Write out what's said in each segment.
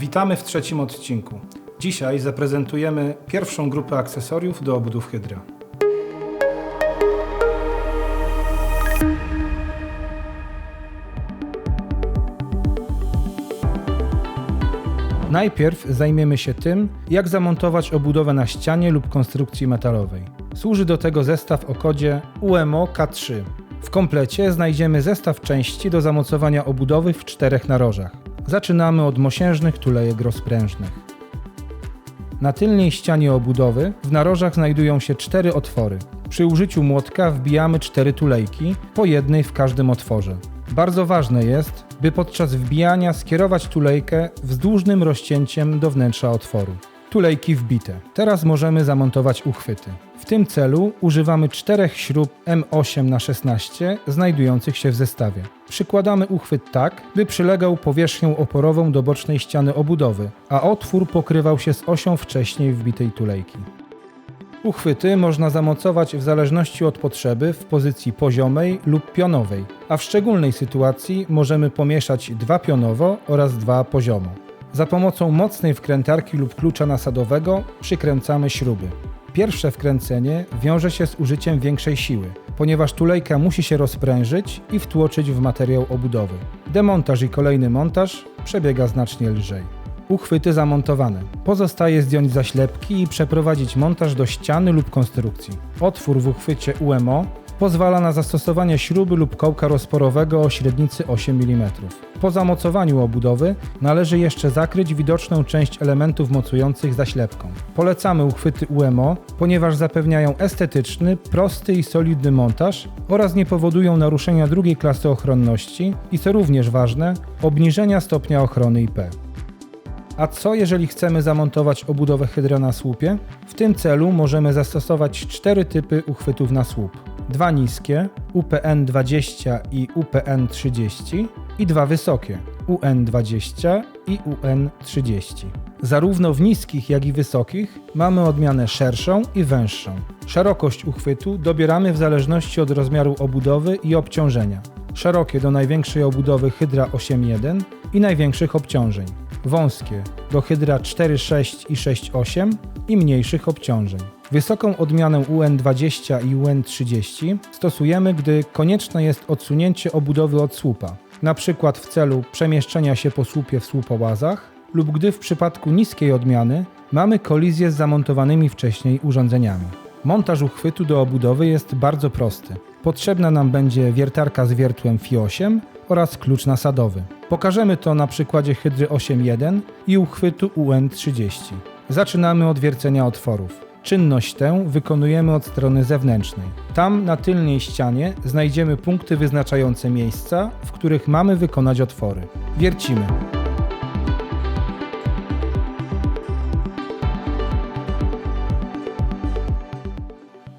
Witamy w trzecim odcinku. Dzisiaj zaprezentujemy pierwszą grupę akcesoriów do obudów Hydra. Najpierw zajmiemy się tym, jak zamontować obudowę na ścianie lub konstrukcji metalowej. Służy do tego zestaw o kodzie UMO K3. W komplecie znajdziemy zestaw części do zamocowania obudowy w czterech narożach. Zaczynamy od mosiężnych tulejek rozprężnych. Na tylnej ścianie obudowy w narożach znajdują się cztery otwory. Przy użyciu młotka wbijamy cztery tulejki, po jednej w każdym otworze. Bardzo ważne jest, by podczas wbijania skierować tulejkę wzdłużnym rozcięciem do wnętrza otworu. Tulejki wbite. Teraz możemy zamontować uchwyty. W tym celu używamy czterech śrub M8 na 16 znajdujących się w zestawie. Przykładamy uchwyt tak, by przylegał powierzchnią oporową do bocznej ściany obudowy, a otwór pokrywał się z osią wcześniej wbitej tulejki. Uchwyty można zamocować w zależności od potrzeby w pozycji poziomej lub pionowej, a w szczególnej sytuacji możemy pomieszać dwa pionowo oraz dwa poziomo. Za pomocą mocnej wkrętarki lub klucza nasadowego przykręcamy śruby. Pierwsze wkręcenie wiąże się z użyciem większej siły, ponieważ tulejka musi się rozprężyć i wtłoczyć w materiał obudowy. Demontaż i kolejny montaż przebiega znacznie lżej. Uchwyty zamontowane. Pozostaje zdjąć zaślepki i przeprowadzić montaż do ściany lub konstrukcji. Otwór w uchwycie UMO pozwala na zastosowanie śruby lub kołka rozporowego o średnicy 8 mm. Po zamocowaniu obudowy należy jeszcze zakryć widoczną część elementów mocujących zaślepką. Polecamy uchwyty UMO, ponieważ zapewniają estetyczny, prosty i solidny montaż oraz nie powodują naruszenia drugiej klasy ochronności i co również ważne, obniżenia stopnia ochrony IP. A co jeżeli chcemy zamontować obudowę hydra na słupie? W tym celu możemy zastosować cztery typy uchwytów na słup. Dwa niskie UPN20 i UPN30 i dwa wysokie UN20 i UN30. Zarówno w niskich, jak i wysokich mamy odmianę szerszą i węższą. Szerokość uchwytu dobieramy w zależności od rozmiaru obudowy i obciążenia. Szerokie do największej obudowy Hydra 8.1 i największych obciążeń wąskie do hydra 4,6 i 6,8 i mniejszych obciążeń. Wysoką odmianę UN20 i UN30 stosujemy, gdy konieczne jest odsunięcie obudowy od słupa, np. w celu przemieszczenia się po słupie w słupołazach lub gdy w przypadku niskiej odmiany mamy kolizję z zamontowanymi wcześniej urządzeniami. Montaż uchwytu do obudowy jest bardzo prosty. Potrzebna nam będzie wiertarka z wiertłem FI8 oraz klucz nasadowy. Pokażemy to na przykładzie Hydry 8.1 i uchwytu UN30. Zaczynamy od wiercenia otworów. Czynność tę wykonujemy od strony zewnętrznej. Tam na tylnej ścianie znajdziemy punkty wyznaczające miejsca, w których mamy wykonać otwory. Wiercimy.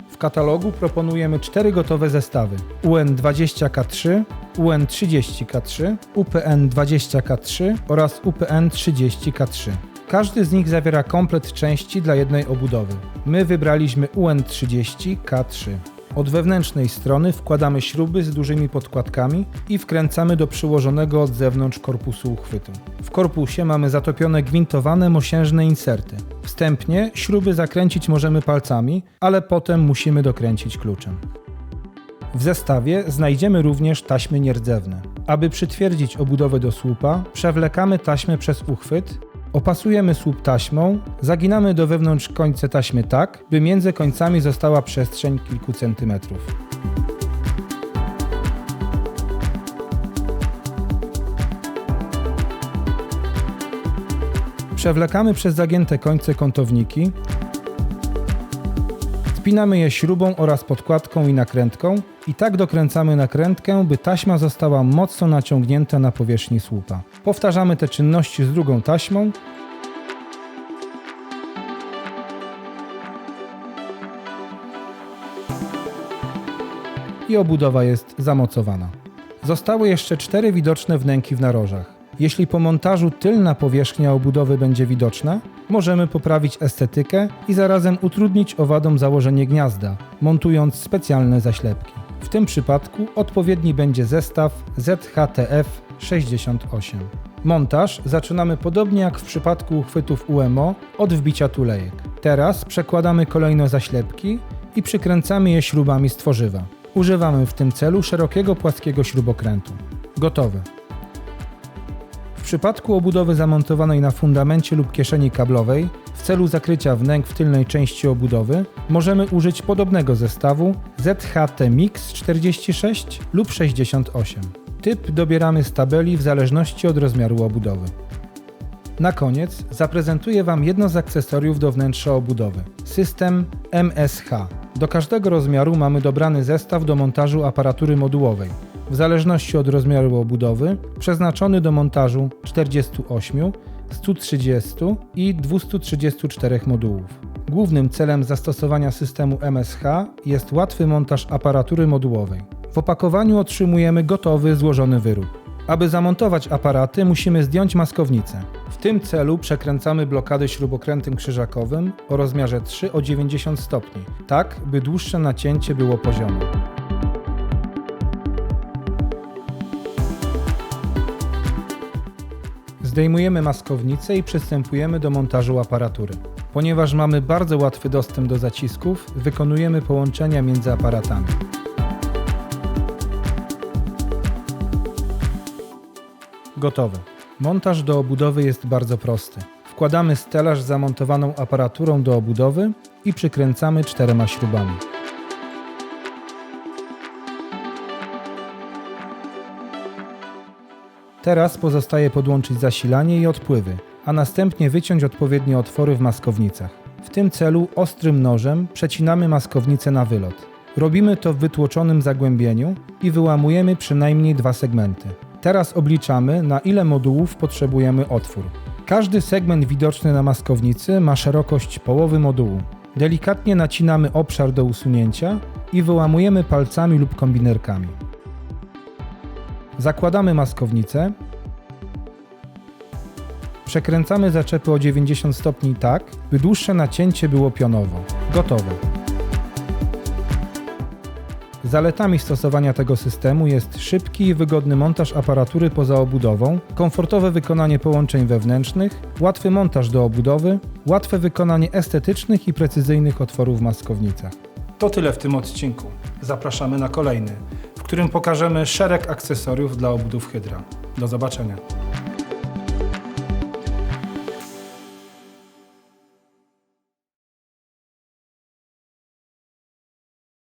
W katalogu proponujemy cztery gotowe zestawy: UN20K3, UN30K3, UPN20K3 oraz UPN30K3. Każdy z nich zawiera komplet części dla jednej obudowy. My wybraliśmy UN30K3. Od wewnętrznej strony wkładamy śruby z dużymi podkładkami i wkręcamy do przyłożonego od zewnątrz korpusu uchwytu. W korpusie mamy zatopione gwintowane mosiężne inserty. Wstępnie śruby zakręcić możemy palcami, ale potem musimy dokręcić kluczem. W zestawie znajdziemy również taśmy nierdzewne. Aby przytwierdzić obudowę do słupa, przewlekamy taśmę przez uchwyt, opasujemy słup taśmą, zaginamy do wewnątrz końce taśmy tak, by między końcami została przestrzeń kilku centymetrów. Przewlekamy przez zagięte końce kątowniki, Spinamy je śrubą oraz podkładką i nakrętką i tak dokręcamy nakrętkę, by taśma została mocno naciągnięta na powierzchni słupa. Powtarzamy te czynności z drugą taśmą. I obudowa jest zamocowana. Zostały jeszcze cztery widoczne wnęki w narożach. Jeśli po montażu tylna powierzchnia obudowy będzie widoczna, możemy poprawić estetykę i zarazem utrudnić owadom założenie gniazda, montując specjalne zaślepki. W tym przypadku odpowiedni będzie zestaw ZHTF 68. Montaż zaczynamy podobnie jak w przypadku uchwytów UMO od wbicia tulejek. Teraz przekładamy kolejno zaślepki i przykręcamy je śrubami z tworzywa. Używamy w tym celu szerokiego płaskiego śrubokrętu. Gotowe. Przypadku obudowy zamontowanej na fundamencie lub kieszeni kablowej w celu zakrycia wnęk w tylnej części obudowy możemy użyć podobnego zestawu ZHT Mix 46 lub 68. Typ dobieramy z tabeli w zależności od rozmiaru obudowy. Na koniec zaprezentuję Wam jedno z akcesoriów do wnętrza obudowy system MSH. Do każdego rozmiaru mamy dobrany zestaw do montażu aparatury modułowej w zależności od rozmiaru obudowy, przeznaczony do montażu 48, 130 i 234 modułów. Głównym celem zastosowania systemu MSH jest łatwy montaż aparatury modułowej. W opakowaniu otrzymujemy gotowy, złożony wyrób. Aby zamontować aparaty, musimy zdjąć maskownicę. W tym celu przekręcamy blokady śrubokrętem krzyżakowym o rozmiarze 3 o 90 stopni, tak by dłuższe nacięcie było poziome. Zdejmujemy maskownicę i przystępujemy do montażu aparatury. Ponieważ mamy bardzo łatwy dostęp do zacisków, wykonujemy połączenia między aparatami. Gotowe. Montaż do obudowy jest bardzo prosty. Wkładamy stelaż z zamontowaną aparaturą do obudowy i przykręcamy czterema śrubami. Teraz pozostaje podłączyć zasilanie i odpływy, a następnie wyciąć odpowiednie otwory w maskownicach. W tym celu ostrym nożem przecinamy maskownicę na wylot. Robimy to w wytłoczonym zagłębieniu i wyłamujemy przynajmniej dwa segmenty. Teraz obliczamy, na ile modułów potrzebujemy otwór. Każdy segment widoczny na maskownicy ma szerokość połowy modułu. Delikatnie nacinamy obszar do usunięcia i wyłamujemy palcami lub kombinerkami. Zakładamy maskownicę. Przekręcamy zaczepy o 90 stopni tak, by dłuższe nacięcie było pionowo. Gotowe. Zaletami stosowania tego systemu jest szybki i wygodny montaż aparatury poza obudową, komfortowe wykonanie połączeń wewnętrznych, łatwy montaż do obudowy, łatwe wykonanie estetycznych i precyzyjnych otworów w maskownicach. To tyle w tym odcinku. Zapraszamy na kolejny, którym pokażemy szereg akcesoriów dla obudów Hydra. Do zobaczenia.